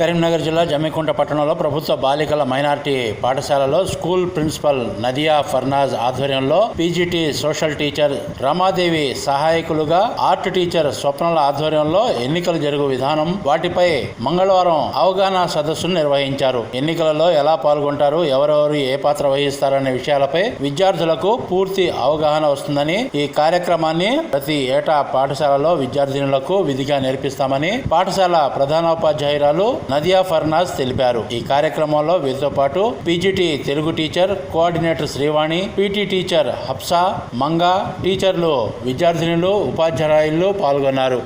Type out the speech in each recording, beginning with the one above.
కరీంనగర్ జిల్లా జమ్మికుంట పట్టణంలో ప్రభుత్వ బాలికల మైనారిటీ పాఠశాలలో స్కూల్ ప్రిన్సిపల్ నదియా ఫర్నాజ్ ఆధ్వర్యంలో పీజీటీ సోషల్ టీచర్ రమాదేవి సహాయకులుగా ఆర్ట్ టీచర్ స్వప్నల ఆధ్వర్యంలో ఎన్నికలు జరుగు విధానం వాటిపై మంగళవారం అవగాహన సదస్సును నిర్వహించారు. ఎన్నికలలో ఎలా పాల్గొంటారు ఎవరెవరు ఏ పాత్ర వహిస్తారనే విషయాలపై విద్యార్థులకు పూర్తి అవగాహన వస్తుందని ఈ కార్యక్రమాన్ని ప్రతి ఏటా పాఠశాలలో విద్యార్థినులకు విధిగా నేర్పిస్తామని పాఠశాల ప్రధానోపాధ్యాయురాలు నదియా ఫర్నాజ్ తెలిపారు. ఈ కార్యక్రమంలో వీరితో పాటు PGT Telugu teacher coordinator Srivani PT teacher Hapsa Manga టీచర్లు విద్యార్థినులు ఉపాధ్యాయులు పాల్గొన్నారు.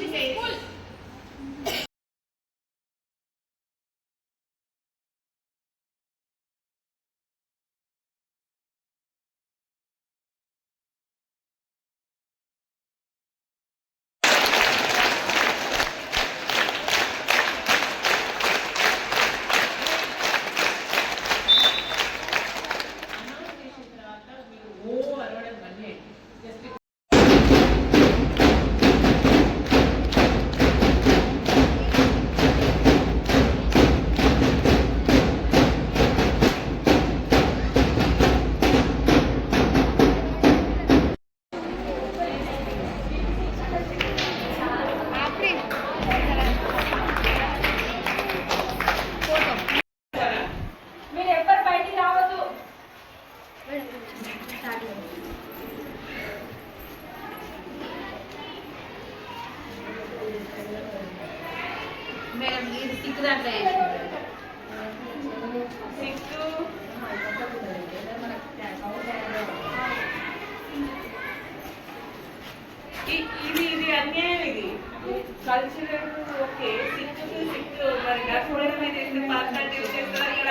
మీరు మేడం ఇది సిక్కు దాంట్లో వేసింది ఇది ఇది అన్యాయం ఇది. కల్చరల్ ఓకే సిక్కు సిక్కు. మరి చూడడం అయితే మాట్లాడి చేస్తారు ఇక్కడ.